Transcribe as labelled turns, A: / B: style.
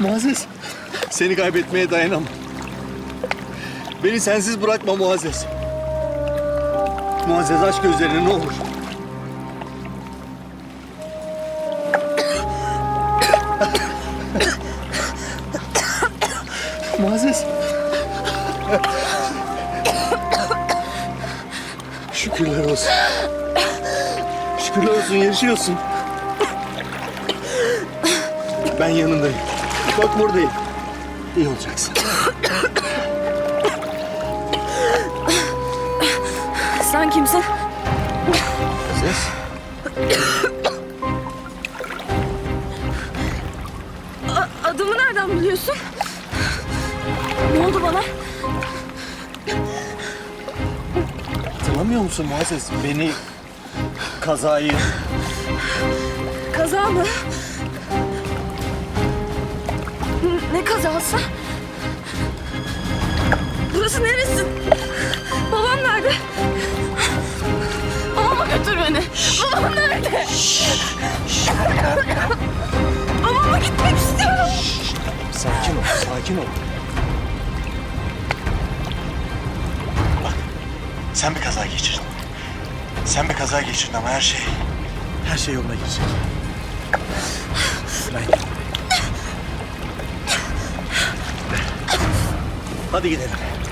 A: Muazzez, seni kaybetmeye dayanamam. Beni sensiz bırakma Muazzez. Muazzez aç gözlerini ne olur. Muazzez. Şükürler olsun. Şükürler olsun yaşıyorsun. Ben yanındayım. Bak buradayım. İyi olacaksın.
B: Sen kimsin?
A: Ses.
B: A- adımı nereden biliyorsun? Ne oldu bana?
A: Hatırlamıyor musun Muazzez? Beni, kazayı.
B: Kaza mı? Ne kazası? Burası neresi? Babam nerede? Babama götür beni. Babam nerede? Babama gitmek istiyorum.
A: Sakin ol, sakin ol. Bak, sen bir kaza geçirdin. Sen bir kaza geçirdin ama her şey... Her şey yoluna girecek. Ben yanındayım. Hadi gidelim.